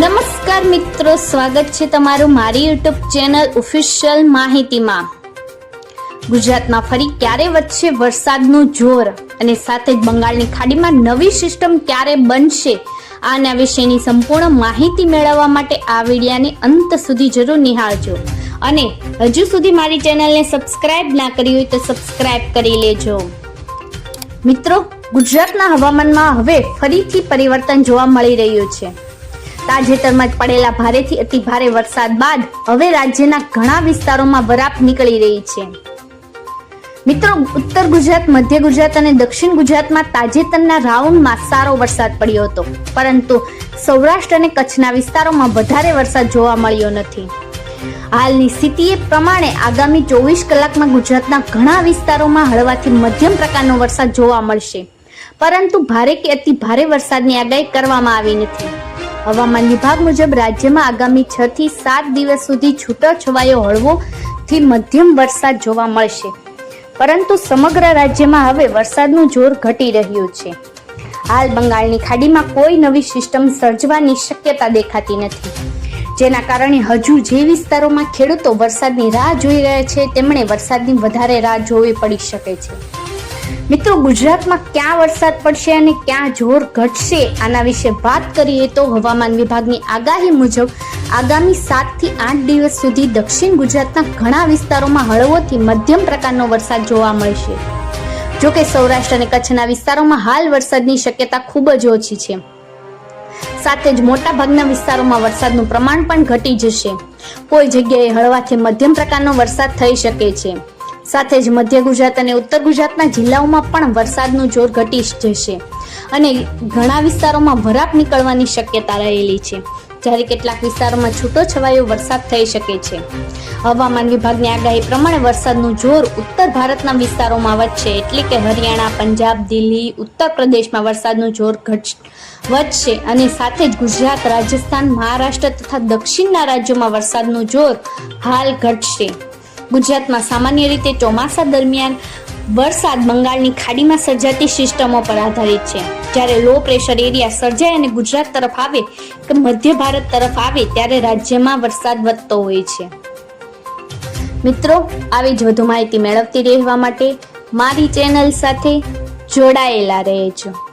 નમસ્કાર મિત્રો, સ્વાગત છે તમારું મારી યુટ્યુબ ચેનલ ઓફિશિયલ માહિતીમાં. ગુજરાતમાં ફરી ક્યારે વધશે વરસાદનું જોર અને સાથે જ બંગાળની ખાડીમાં નવી સિસ્ટમ ક્યારે બનશે? આના વિશેની સંપૂર્ણ માહિતી મેળવવા માટે આ વિડીયાને અંત સુધી જરૂર નિહાળજો. અને હજુ સુધી મારી ચેનલને સબસ્ક્રાઇબ ના કરી હોય તો સબસ્ક્રાઇબ કરી લેજો. મિત્રો, ગુજરાતના હવામાનમાં હવે ફરીથી પરિવર્તન જોવા મળી રહ્યું છે. તાજેતરમાં જ પડેલા ભારેથી અતિ ભારે વરસાદ બાદ હવે રાજ્યના ઘણા વિસ્તારોમાં વરાપ નીકળી રહી છે. મિત્રો, ઉત્તર ગુજરાત, મધ્ય ગુજરાત અને દક્ષિણ ગુજરાતમાં તાજેતરના રાઉન્ડમાં સારો વરસાદ પડ્યો હતો. પરંતુ સૌરાષ્ટ્ર અને કચ્છના વિસ્તારોમાં વધારે વરસાદ જોવા મળ્યો નથી. હાલની સ્થિતિએ પ્રમાણે આગામી ચોવીસ કલાકમાં ગુજરાતના ઘણા વિસ્તારોમાં હળવાથી મધ્યમ પ્રકારનો વરસાદ જોવા મળશે. પરંતુ ભારે કે અતિ ભારે વરસાદની આગાહી કરવામાં આવી નથી. હવામાન વિભાગ મુજબ રાજ્યમાં આગામી છ થી સાત દિવસ સુધી છૂટો છવાયો હળવો થી મધ્યમ વરસાદ જોવા મળશે. પરંતુ સમગ્ર રાજ્યમાં હવે વરસાદનું જોર ઘટી રહ્યું છે. હાલ બંગાળની ખાડીમાં કોઈ નવી સિસ્ટમ સર્જવાની શક્યતા દેખાતી નથી. જેના કારણે હજુ જે વિસ્તારોમાં ખેડૂતો વરસાદની રાહ જોઈ રહ્યા છે, તેમણે વરસાદની વધારે રાહ જોવી પડી શકે છે. મિત્રો, ગુજરાતમાં ક્યાં વરસાદ પડશે અને ક્યાં જોર ઘટશે? આના વિશે વાત કરીએ તો હવામાન વિભાગની આગાહી મુજબ, આગામી સાતથી આઠ દિવસ સુધી દક્ષિણ ગુજરાતના ઘણા વિસ્તારોમાં હળવોથી મધ્યમ પ્રકારનો વરસાદ જોવા મળશે. જોકે સૌરાષ્ટ્ર અને કચ્છના વિસ્તારોમાં હાલ વરસાદની શક્યતા ખૂબ જ ઓછી છે. સાથે જ મોટા ભાગના વિસ્તારોમાં વરસાદનું પ્રમાણ પણ ઘટી જશે. કોઈ જગ્યાએ હળવાથી મધ્યમ પ્રકારનો વરસાદ થઈ શકે છે. સાથે જ મધ્ય ગુજરાત અને ઉત્તર ગુજરાતના જિલ્લાઓમાં પણ વરસાદનું જોર ઘટી જશે અને ઘણા વિસ્તારોમાં વરાપ નીકળવાની શક્યતા રહેલી છે. જ્યારે કેટલાક વિસ્તારોમાં છૂટો છવાયો વરસાદ થઈ શકે છે. હવામાન વિભાગની આગાહી પ્રમાણે વરસાદનું જોર ઉત્તર ભારતના વિસ્તારોમાં વધશે એટલે કે હરિયાણા, પંજાબ, દિલ્હી, ઉત્તર પ્રદેશમાં વરસાદનું જોર ઘટ વધશે અને સાથે જ ગુજરાત, રાજસ્થાન, મહારાષ્ટ્ર તથા દક્ષિણના રાજ્યોમાં વરસાદનું જોર હાલ ઘટશે. ગુજરાતમાં સામાન્ય રીતે ચોમાસા દરમિયાન વરસાદ બંગાળની ખાડીમાં સર્જાતી સિસ્ટમો પર આધારિત છે. જ્યારે લો પ્રેશર એરિયા સર્જાય અને ગુજરાત તરફ આવે કે મધ્ય ભારત તરફ આવે ત્યારે રાજ્યમાં વરસાદ વધતો હોય છે. મિત્રો, આવી જ વધુ માહિતી મેળવતી રહેવા માટે મારી ચેનલ સાથે જોડાયેલા રહેજો.